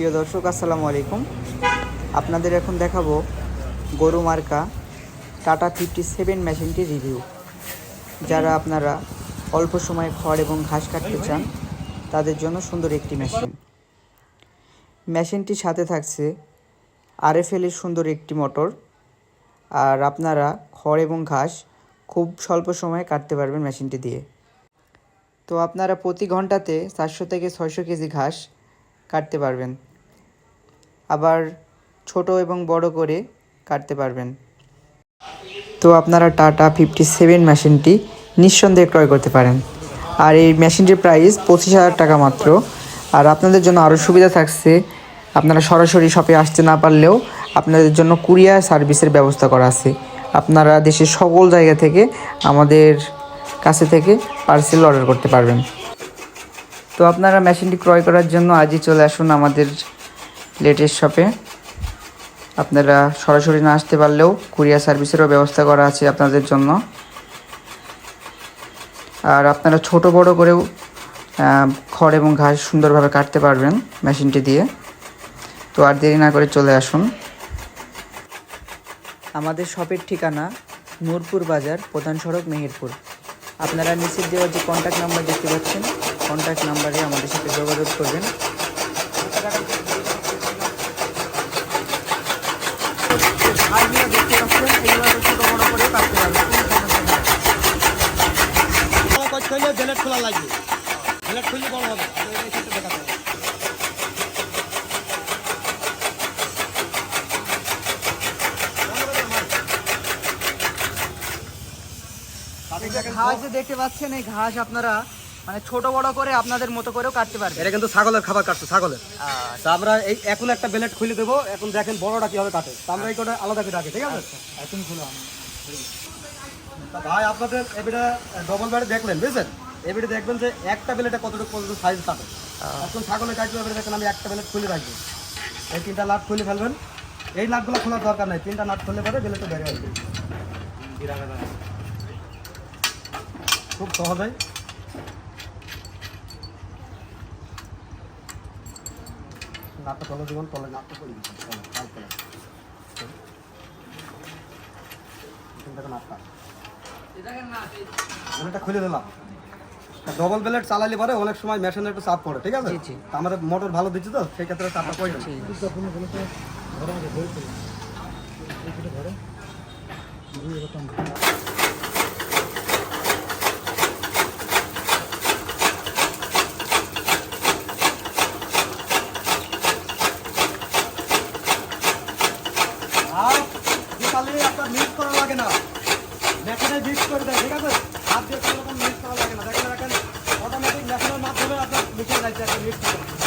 প্রিয় দর্শক, আসসালামু আলাইকুম। আপনাদের এখন দেখাবো গরু মার্কা টাটা ফিফটি সেভেন মেশিনটির রিভিউ যারা আপনারা অল্প সময়ে খড় এবং ঘাস কাটতে চান, তাদের জন্য সুন্দর একটি মেশিন। মেশিনটির সাথে থাকছে আরএফএল এর সুন্দর একটি মোটর। আর আপনারা খড় এবং ঘাস খুব স্বল্প সময়ে কাটতে পারবেন মেশিনটি দিয়ে। তো আপনারা প্রতি ঘন্টাতে চারশো থেকে ছয়শো কেজি ঘাস কাটতে পারবেন। আবার ছোট এবং বড় করে কাটতে পারবেন। তো আপনারা টাটা ফিফটি সেভেন মেশিনটি নিঃসন্দেহে ক্রয় করতে পারেন। আর এই মেশিনটির প্রাইস পঁচিশ হাজার টাকা মাত্র। আর আপনাদের জন্য আরও সুবিধা থাকছে, আপনারা সরাসরি শপে আসতে না পারলেও আপনাদের জন্য কুরিয়ার সার্ভিসের ব্যবস্থা করা আছে। আপনারা দেশের সকল জায়গা থেকে আমাদের কাছে থেকে পার্সেল অর্ডার করতে পারবেন। তো আপনারা মেশিনটি ক্রয় করার জন্য আজই চলে আসুন আমাদের লেটেস্ট শপে। আপনারা সরাসরি না আসতে পারলেও কুরিয়ার সার্ভিসেরও ব্যবস্থা করা আছে আপনাদের জন্য। আর আপনারা ছোট বড় করেও খড় এবং ঘাস সুন্দরভাবে কাটতে পারবেন মেশিনটি দিয়ে। তো আর দেরি না করে চলে আসুন। আমাদের শপের ঠিকানা নূরপুর বাজার, প্রধান সড়ক, মেহেরপুর। আপনারা নিচের দেওয়া যে কন্ট্যাক্ট নাম্বার দেখতে পাচ্ছেন কন্ট্যাক্ট নাম্বারে আমাদের সাথে যোগাযোগ করবেন। ব্যালেট খোলা লাগবে। ব্যালেট খুললে বড় হবে। দেখাতে। ঘাস যে দেখতে পাচ্ছেন এই ঘাস আপনারা মানে ছোট বড় করে আপনাদের মতো করেও কাটতে পারবেন। এটা কিন্তু ছাগলের খাবার কাটছো ছাগলের। তা আমরা এই এখন একটা ব্যালেট খুলে দেবো। এখন দেখেন বড়টা কীভাবে কাটে। তা আমরা এই কটা আলাদা করে রাখি ঠিক আছে? এখন খুলে ভাই আপনাদের এবারে ডবল ব্যাট দেখলেন বুঝছেন? এবারে দেখবেন যে একটা ব্যালেটে কতটুকু কতটুকু সাইজ কাটে এখন ছাগলের কাটবে এবারে দেখেন আমি একটা ব্যালেট খুলে রাখব। এই তিনটা নাট খুলে ফেলবেন। এই নাটগুলো খোলার দরকার নাই তিনটা নাট খুললে পরে ব্যালেটে বেরিয়ে আসবে খুব সহজেই নাটটা তলে জীবন তলে নাটটা করে দিচ্ছি তলে পাইপ তলে এখান থেকে নাটটা এটা খুলে দিলাম। ডবল ব্লেড চালালে পরে অনেক সময় মেশিনে একটু চাপ পড়ে ঠিক আছে। আমাদের মোটর ভালো দিচ্ছে তো সেই ক্ষেত্রে চাপটা পড়ে আর আপনার মিক্স করা লাগে না। মেশিনে মিক্স করে দেয়, ঠিক আছে? হাত দিয়ে কোনো রকম মিক্স করা লাগে না। দেখেন দেখেন অটোমেটিক মেশিনের মাধ্যমে আপনার মিশে যাচ্ছে একটা মিক্স করে